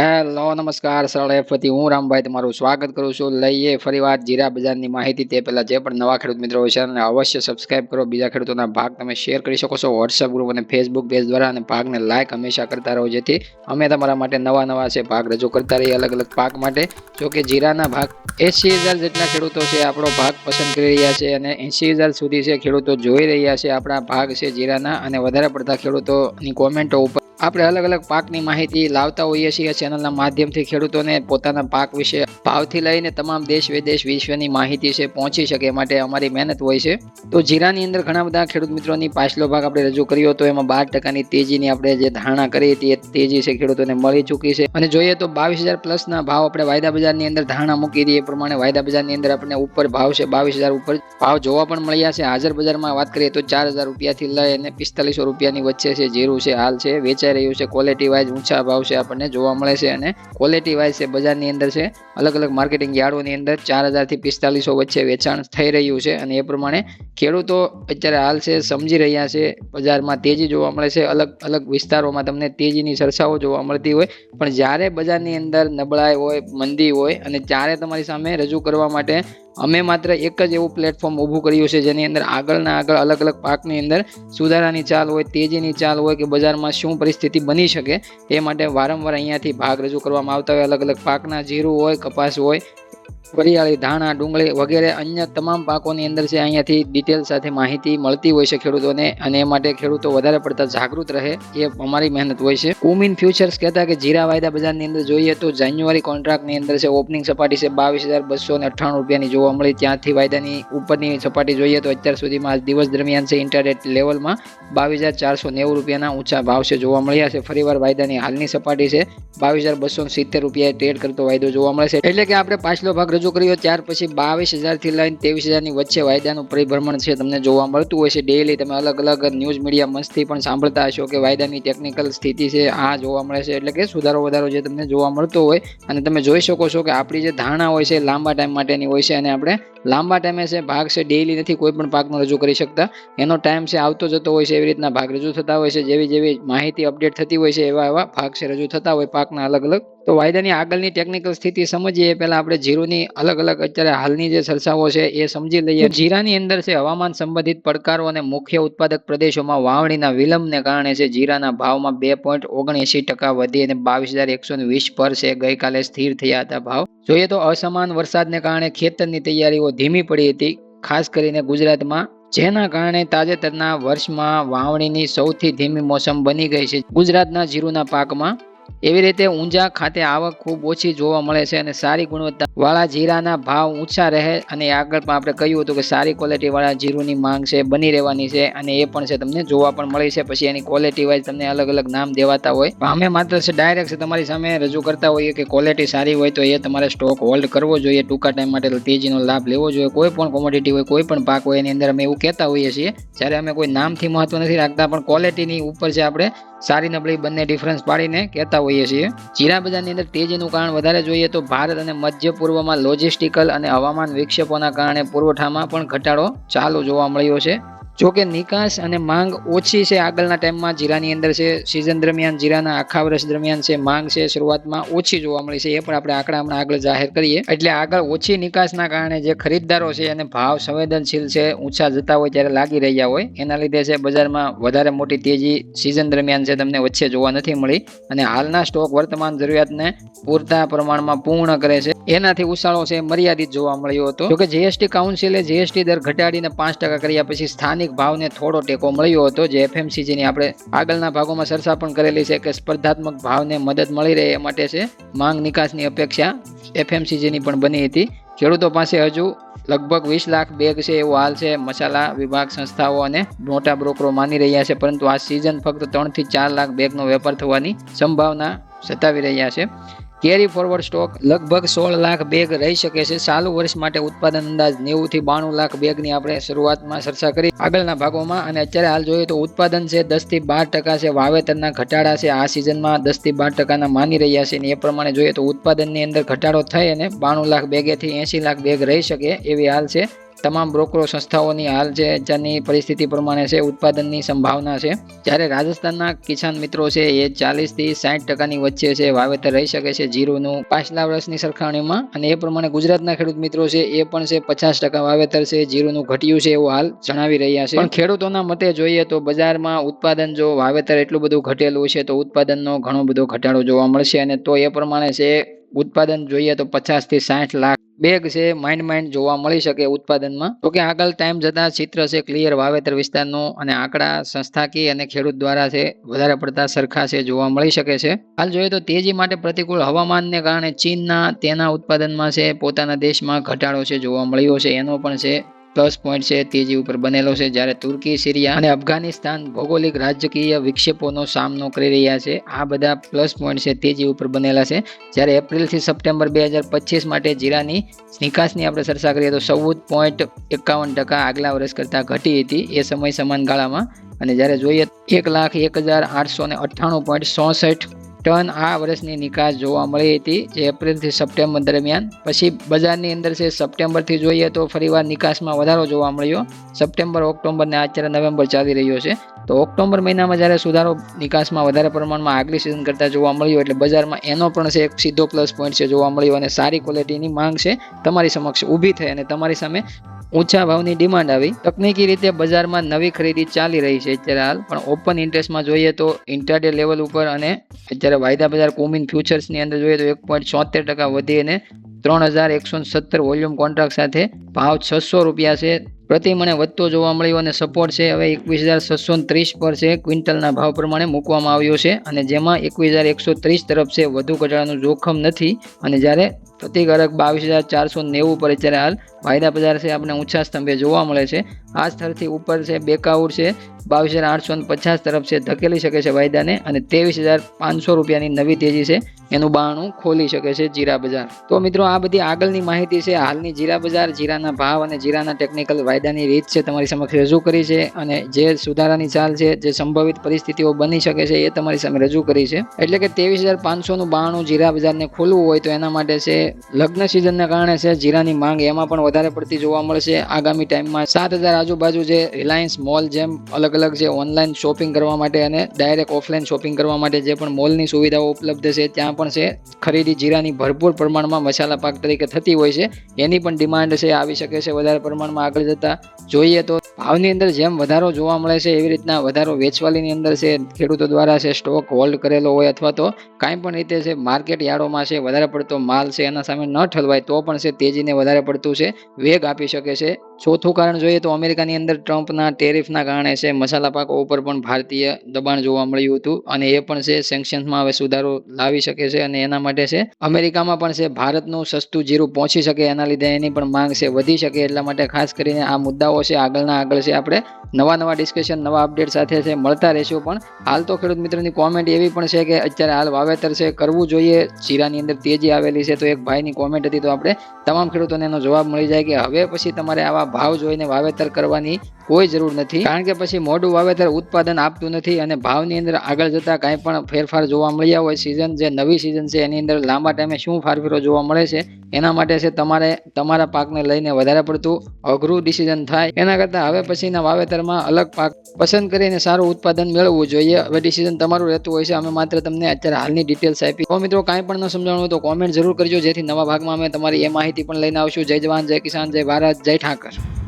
Hello, નમસ્કાર સરળ એફથી હું રામભાઈ તમારું સ્વાગત કરું છું. લઈએ ફરી વાત જીરા બજારની માહિતી. તે પહેલાં જે પણ નવા ખેડૂત મિત્રો હોય છે અને અવશ્ય સબસ્ક્રાઇબ કરો. બીજા ખેડૂતોના ભાગ તમે શેર કરી શકો છો. વોટ્સએપ ગ્રુપ અને ફેસબુક પેજ દ્વારા અને ભાગને લાઇક હંમેશા કરતા રહો, જેથી અમે તમારા માટે નવા નવા છે ભાગ રજૂ કરતા રહીએ અલગ અલગ પાક માટે. જો કે જીરાના ભાગ એસી હજાર જેટલા ખેડૂતો છે, આપણો ભાગ પસંદ કરી રહ્યા છે અને એંસી હજાર સુધી છે ખેડૂતો જોઈ રહ્યા છે, આપણા ભાગ છે જીરાના. અને વધારે પડતા ખેડૂતોની કોમેન્ટો ઉપર આપણે અલગ અલગ પાકની માહિતી લાવતા હોઈએ છીએ ચેનલના માધ્યમથી ખેડૂતોને પોતાના પાક વિશે ભાવથી લઈને તમામ દેશ વિદેશ વિશ્વની માહિતી છે, પહોંચી શકે માટે અમારી મહેનત હોય છે. તો જીરાની અંદર ઘણા બધા ખેડૂત મિત્રોની પાછલો ભાગ આપણે રજૂ કર્યો હતો, એમાં બાર ટકાની તેજીની આપણે જે ધારણા કરી હતી, એ તેજી છે ખેડૂતોને મળી ચૂકી છે. અને જોઈએ તો બાવીસ હજાર પ્લસના ભાવ આપણે વાયદા બજારની અંદર ધારણા મૂકી દઈએ એ પ્રમાણે વાયદા બજારની અંદર આપણને ઉપર ભાવ છે, બાવીસ હજાર ઉપર ભાવ જોવા પણ મળ્યા છે. હાજર બજારમાં વાત કરીએ તો ચાર હજાર રૂપિયાથી લઈ અને પિસ્તાલીસો રૂપિયાની વચ્ચે છે, જીરું છે, હાલ છે વેચાઈ રહ્યું છે. ક્વોલિટી વાઇઝ ઊંચા ભાવ છે આપણને જોવા મળે છે અને ક્વોલિટી વાઇઝ છે બજારની અંદર છે. અલગ અલગ માર્કેટિંગ યાર્ડોની અંદર ચાર હજારથી પિસ્તાલીસો વચ્ચે વેચાણ થઈ રહ્યું છે અને એ પ્રમાણે ખેડૂતો અત્યારે હાલ છે, સમજી રહ્યા છે, બજારમાં તેજી જોવા મળે છે. અલગ અલગ વિસ્તારોમાં તમને તેજીની ચર્ચાઓ જોવા મળતી હોય. પણ જ્યારે બજારની અંદર નબળાઈ હોય, મંદી હોય અને ત્યારે તમારી સામે રજૂ કરવા માટે અમે માત્ર એક જ એવું પ્લેટફોર્મ ઊભું કર્યું છે જેની અંદર આગળના આગળ અલગ અલગ પાકની અંદર સુધારાની ચાલ હોય, તેજીની ચાલ હોય કે બજારમાં શું પરિસ્થિતિ બની શકે એ માટે વારંવાર અહીંયાથી ભાગ રજૂ કરવામાં આવતા હોય. અલગ અલગ પાકના જીરું હોય, કપાસ હોય વરિયાળી ધાણા, ડુંગળી વગેરે અન્ય તમામ પાકોની અંદર છે અહીંયાથી ડિટેલ સાથે માહિતી મળતી હોય છે ખેડૂતોને અને એ માટે ખેડૂતો વધારે પડતા જાગૃત રહે એ અમારી મહેનત હોય છે. કુમિન ફ્યુચર્સ કહેતા કે જીરા વાયદા બજારની અંદર જોઈએ તો જાન્યુઆરી કોન્ટ્રાક્ટની અંદર છે ઓપનિંગ સપાટી છે બાવીસ હજાર બસો ને અઠ્ઠાણું રૂપિયાની જોવા મળી. ત્યાંથી વાયદાની ઉપરની સપાટી જોઈએ તો અત્યાર સુધીમાં આજ દિવસ દરમિયાન છે ઇન્ટરનેટ લેવલમાં બાવીસ હજાર ચારસો નેવું રૂપિયાના ઊંચા ભાવ છે જોવા મળ્યા છે. ફરીવાર વાયદાની હાલની સપાટી છે બાવીસ હજાર બસો સિત્તેર રૂપિયાએ ટ્રેડ કરતો વાયદો જોવા મળે છે. એટલે કે આપણે પાછલો ભાગ રજૂ કર્યો, ત્યાર પછી બાવીસ હજારથી લઈને ત્રેવીસ હજારની વચ્ચે વાયદાનું પરિભ્રમણ છે, તમને જોવા મળતું હોય છે ડેઇલી તમે અલગ અલગ ન્યૂઝ મીડિયા મંચથી પણ સાંભળતા હશો કે વાયદાની ટેકનિકલ સ્થિતિ છે, આ જોવા મળે છે, એટલે કે સુધારો વધારો જે તમને જોવા મળતો હોય અને તમે જોઈ શકો છો કે આપણી જે ધારણા હોય છે લાંબા ટાઈમ માટેની હોય છે અને આપણે લાંબા ટાઈમે છે, ભાગ છે ડેઈલી નથી કોઈ પણ પાકનો રજૂ કરી શકતા. એનો ટાઈમ છે, આવતો જતો હોય છે, એવી રીતના ભાગ રજૂ થતા હોય છે, જેવી જેવી માહિતી અપડેટ થતી હોય છે, એવા એવા ભાગ છે, રજૂ થતા હોય પાકના અલગ અલગ. તો વાયદાની આગળની ટેકનિકલ સ્થિતિ સમજીએ, પહેલાં આપણે જીરુની અલગ અલગ અત્યારે હાલની જે ચર્ચાઓ છે, એ સમજી લઈએ. જીરાની અંદર છે, હવામાન સંબંધિત પડકારો અને મુખ્ય ઉત્પાદક પ્રદેશોમાં વાવણીના વિલંબને કારણે છે, જીરાના ભાવમાં બે પોઈન્ટ ઓગણએંસી ટકા વધી અને બાવીસ હજાર એકસો વીસ પર છે, ગઈકાલે સ્થિર થયા હતા ભાવ. જોઈએ તો અસમાન વરસાદને કારણે ખેતરની તૈયારીઓ ધીમી પડી હતી, ખાસ કરીને ગુજરાતમાં, જેના કારણે તાજેતરના વર્ષમાં વાવણીની સૌથી ધીમી મોસમ બની ગઈ છે. ગુજરાતના જીરુના પાકમાં એવી રીતે ઊંઝા ખાતે આવક ખૂબ ઓછી જોવા મળે છે અને સારી ગુણવત્તા વાળા જીરાના ભાવ ઊંચા રહે અને આગળ પણ આપણે કહ્યું હતું કે સારી ક્વોલિટી વાળા જીરુની માંગ છે, બની રહેવાની છે અને એ પણ છે તમને જોવા પણ મળી છે. પછી એની ક્વોલિટી વાઇઝ તમને અલગ અલગ નામ દેવાતા હોય. અમે માત્ર છે ડાયરેક્ટ તમારી સામે રજૂ કરતા હોઈએ કે ક્વોલિટી સારી હોય તો એ તમારે સ્ટોક હોલ્ડ કરવો જોઈએ, ટૂંકા ટાઈમ માટે તેજીનો લાભ લેવો જોઈએ. કોઈ પણ કોમોડિટી હોય, કોઈ પણ પાક હોય, એની અંદર અમે એવું કહેતા હોઈએ છીએ. જ્યારે અમે કોઈ નામથી મહત્વ નથી રાખતા, પણ ક્વોલિટીની ઉપર છે આપણે સારી નબળી બંને ડિફરન્સ પાડીને કહેતા હોઈએ છીએ. જીરા બજારની અંદર તેજીનું કારણ વધારે જોઈએ તો ભારત અને મધ્ય પૂર્વમાં લોજિસ્ટિકલ અને હવામાન વિક્ષેપોના કારણે પુરવઠામાં પણ ઘટાડો ચાલુ જોવા મળ્યો છે. જો કે નિકાસ અને માંગ ઓછી છે આગળના ટાઈમમાં. જીરાની અંદર છે સિઝન દરમિયાન જીરાના આખા વર્ષ દરમિયાન છે, માંગ છે, શરૂઆતમાં ઓછી જોવા મળી છે, એ પણ આપણે આંકડા હમણાં આગળ જાહેર કરીએ. એટલે આગળ ઓછી નિકાસના કારણે જે ખરીદદારો છે અને ભાવ સંવેદનશીલ છે, ઊંચા જતા હોય ત્યારે લાગી રહ્યા હોય. એના લીધે છે બજારમાં વધારે મોટી તેજી સિઝન દરમિયાન છે, તમને વચ્ચે જોવા નથી મળી. અને હાલના સ્ટોક વર્તમાન જરૂરિયાતને પૂરતા પ્રમાણમાં પૂર્ણ કરે છે. એનાથી ઉછાળો છે, મર્યાદિત જોવા મળ્યો હતો. જોકે જીએસટી કાઉન્સિલે જીએસટી દર ઘટાડીને પાંચ ટકા કર્યા પછી સ્થાનિક ભાવને થોડો ટેકો મળ્યો હતો, જે એફએમસીજીની આપણે આગળના ભાગોમાં ચર્ચા પણ કરેલી છે કે સ્પર્ધાત્મક ભાવને મદદ મળી રહે એ માટે છે માંગ નિકાસની અપેક્ષા એફએમસીજીની પણ બની હતી. ખેડૂતો પાસે હજુ લગભગ વીસ લાખ બેગ છે એવું હાલ છે. મસાલા વિભાગ, સંસ્થાઓ અને મોટા બ્રોકરો માની રહ્યા છે, પરંતુ આ સિઝન ફક્ત ત્રણથી ચાર લાખ બેગનો વેપાર થવાની સંભાવના સતાવી રહ્યા છે. કેરી ફોરવર્ડ સ્ટોક લગભગ સોળ લાખ બેગ રહી શકે છે. ચાલુ વર્ષ માટે ઉત્પાદન અંદાજ નેવું થી બાણું લાખ બેગની આપણે શરૂઆતમાં ચર્ચા કરી. આગળના ભાગોમાં અને અત્યારે હાલ જોઈએ તો ઉત્પાદન છે દસથી બાર ટકા છે, વાવેતરના ઘટાડા છે, આ સિઝનમાં દસથી બાર ટકાના માની રહ્યા છે. અને એ પ્રમાણે જોઈએ તો ઉત્પાદનની અંદર ઘટાડો થઈ અને બાણું લાખ બેગેથી એંશી લાખ બેગ રહી શકે એવી હાલ છે. તમામ બ્રોકરો સંસ્થાઓની હાલ જે અત્યારની પરિસ્થિતિ પ્રમાણે છે, ઉત્પાદનની સંભાવના છે. જ્યારે રાજસ્થાનના કિસાન મિત્રો છે, એ ચાલીસથી સાઠ ટકાની વચ્ચે છે, વાવેતર રહી શકે છે, જીરુનું પાછલા વર્ષની સરખામણીમાં. અને એ પ્રમાણે ગુજરાતના ખેડૂત મિત્રો છે, એ પણ છે, પચાસ ટકા વાવેતર છે, જીરુનું ઘટ્યું છે, એવું હાલ જણાવી રહ્યા છે. પણ ખેડૂતોના મતે જોઈએ તો બજારમાં ઉત્પાદન જો વાવેતર એટલું બધું ઘટેલું છે, તો ઉત્પાદનનો ઘણો બધો ઘટાડો જોવા મળશે. અને તો એ પ્રમાણે છે, ઉત્પાદન જોઈએ તો પચાસથી સાઠ લાખ બેગ છે માઇન્ડ માઇન્ડ જોવા મળી શકે ઉત્પાદનમાં. તો કે આગળ ટાઈમ જતા ચિત્ર છે ક્લિયર વાવેતર વિસ્તારનું અને આંકડા, સંસ્થાકીય અને ખેડૂત દ્વારા છે, વધારે પડતા સરખા છે, જોવા મળી શકે છે. હાલ જોઈએ તો તેજી માટે પ્રતિકૂળ હવામાનને કારણે ચીનના તેના ઉત્પાદનમાં છે, પોતાના દેશમાં ઘટાડો છે, જોવા મળ્યો છે, એનો પણ છે પ્લસ પોઈન્ટ છે તેજી ઉપર બનેલો છે. જ્યારે તુર્કી, સિરિયા અને અફઘાનિસ્તાન ભૌગોલિક રાજકીય વિક્ષેપોનો સામનો કરી રહ્યા છે. આ બધા પ્લસ પોઈન્ટ છે તેજી ઉપર બનેલા છે. જ્યારે એપ્રિલથી સપ્ટેમ્બર બે હજાર પચીસ માટે જીરાની નિકાસની આપણે ચર્ચા કરીએ તો ચૌદ પોઈન્ટ એકાવન ટકા આગલા વર્ષ કરતાં ઘટી હતી. એ સમય સમાન ગાળામાં. અને જ્યારે જોઈએ એક લાખ એક હજાર આઠસો ને અઠ્ઠાણું પોઈન્ટ ચોસઠ ટન આ વર્ષની નિકાસ જોવા મળી હતી જે એપ્રિલથી સપ્ટેમ્બર દરમિયાન. પછી બજારની અંદર છે સપ્ટેમ્બરથી જોઈએ તો ફરીવાર નિકાસમાં વધારો જોવા મળ્યો. સપ્ટેમ્બર, ઓક્ટોબર ને અત્યારે નવેમ્બર ચાલી રહ્યો છે, તો ઓક્ટોબર મહિનામાં જ્યારે સુધારો નિકાસમાં વધારે પ્રમાણમાં આગલી સિઝન કરતાં જોવા મળ્યો, એટલે બજારમાં એનો પણ છે એક સીધો પ્લસ પોઈન્ટ છે જોવા મળ્યો અને સારી ક્વોલિટીની માંગ છે તમારી સમક્ષ ઊભી થઈ અને તમારી સામે ઊંચા ભાવની ડિમાન્ડ આવી. તકનીકી રીતે બજારમાં નવી ખરીદી ચાલી રહી છે અત્યારે હાલ. પણ ઓપન ઇન્ટરેસ્ટમાં જોઈએ તો ઇન્ટરડે લેવલ ઉપર અને અત્યારે વાયદા બજાર કોમિન ફ્યુચર્સની અંદર જોઈએ તો એક પોઈન્ટ છોતેર ટકા વધી અને ત્રણ હજાર એકસો સત્તર વોલ્યુમ કોન્ટ્રાક્ટ સાથે ભાવ છસો રૂપિયા છે. પ્રતિ મણે વધતો જોવા મળ્યો અને સપોર્ટ છે હવે એકવીસ હજાર છસો ત્રીસ પર છે. ક્વિન્ટલના ભાવ પ્રમાણે મૂકવામાં આવ્યો છે અને જેમાં એકવીસ હજાર એકસો ત્રીસ તરફ છે. વધુ ઘટાડાનું જોખમ નથી અને જ્યારે પ્રતિકારક બાવીસ હજાર ચારસો નેવું પર અત્યારે હાલ વાયદા બજાર છે આપણે ઊંચા સ્તંભે જોવા મળે છે. આ સ્થળથી ઉપર છે બેકાઉટ છે, બાવીસ હજાર આઠસો પચાસ તરફ છે, ધકેલી શકે છે વાયદાને અને ત્રેવીસ હજાર પાંચસો રૂપિયાની નવી તેજી છે, એનું બાણું ખોલી શકે છે જીરા બજાર. તો મિત્રો, આ બધી આગળની માહિતી છે, હાલની જીરા બજાર, જીરાના ભાવ અને જીરાના ટેકનિકલ વાયદાની રીત છે, તમારી સમક્ષ રજૂ કરી છે અને જે સુધારાની ચાલ છે, જે સંભવિત પરિસ્થિતિઓ બની શકે છે, એ તમારી સામે રજૂ કરી છે. એટલે કે ત્રેવીસ હજાર પાંચસોનું બાણું જીરા બજારને ખોલવું હોય તો એના માટે છે, લગ્ન સિઝનના કારણે છે, જીરાની માંગ એમાં પણ વધારે પડતી જોવા મળશે. આગામી ટાઈમમાં સાત હજાર આજુબાજુ જે રિલાયન્સ મોલ જેમ અલગ અલગ જે ઓનલાઈન શોપિંગ કરવા માટે અને ડાયરેક્ટ ઓફલાઈન શોપિંગ કરવા માટે જે પણ મોલની સુવિધાઓ ઉપલબ્ધ છે, ત્યાં પણ છે. ખરીદી જીરાની ભરપૂર પ્રમાણમાં મસાલા પાક તરીકે થતી હોય છે. એની પણ ડિમાન્ડ છે, આવી શકે છે. વધારે પ્રમાણમાં આગળ જતા જોઈએ તો ભાવની અંદર જેમ વધારો જોવા મળે છે, એવી રીતના વધારો વેચવાલીની અંદર છે. ખેડૂતો દ્વારા છે સ્ટોક હોલ્ડ કરેલો હોય અથવા તો કાંઈ પણ રીતે છે માર્કેટ યાર્ડોમાં છે, વધારે પડતો માલ છે, એના સામે ન ઠલવાય તો પણ છે, તેજીને વધારે પડતું છે, વેગ આપી શકે છે. ચોથું કારણ જોઈએ તો અમેરિકાની અંદર ટ્રમ્પના ટેરિફના કારણે છે મસાલા પાકો ઉપર પણ ભારતીય દબાણ જોવા મળ્યું હતું અને એ પણ છે સેન્કશન્સમાં હવે સુધારો લાવી શકે છે અને એના માટે છે અમેરિકામાં પણ છે ભારતનું સસ્તું જીરું પહોંચી શકે એના લીધે એની પણ માંગ છે વધી શકે એટલા માટે ખાસ કરીને આ મુદ્દાઓ છે આગળના આગળ છે આપણે નવા નવા ડિસ્કશન, નવા અપડેટ સાથે છે મળતા રહેશું પણ હાલ તો ખેડૂત મિત્રોની કોમેન્ટ એવી પણ છે કે અત્યારે હાલ વાવેતર છે કરવું જોઈએ, જીરાની અંદર તેજી આવેલી છે તો એક ભાઈની કોમેન્ટ હતી તો આપણે તમામ ખેડૂતોને એનો જવાબ મળી જાય કે હવે પછી તમારે આવા ભાવ જોઈને વાવેતર કરવાની કોઈ જરૂર નથી. કારણ કે પછી મોડું વાવેતર ઉત્પાદન આપતું નથી અને ભાવની અંદર આગળ જતા કાંઈ પણ ફેરફાર જોવા મળ્યા હોય સિઝન જે નવી સિઝન છે, એની અંદર લાંબા ટાઈમે શું ફારફેરો જોવા મળે છે, એના માટે છે તમારે તમારા પાકને લઈને વધારે પડતું અઘરું ડિસિઝન થાય. એના કરતાં હવે પછીના વાવેતરમાં અલગ પાક પસંદ કરીને સારું ઉત્પાદન મેળવવું જોઈએ. હવે ડિસિઝન તમારું રહેતું હોય છે. અમે માત્ર તમને અત્યારે હાલની ડિટેલ્સ આપી. તો મિત્રો કાંઈ પણ ન સમજાણું હોય તો કોમેન્ટ જરૂર કરજો. જેથી નવા ભાગમાં અમે તમારી એ માહિતી પણ લઈને આવશું. જય જવાન, જય કિસાન, જય ભારત, જય ઠાકર.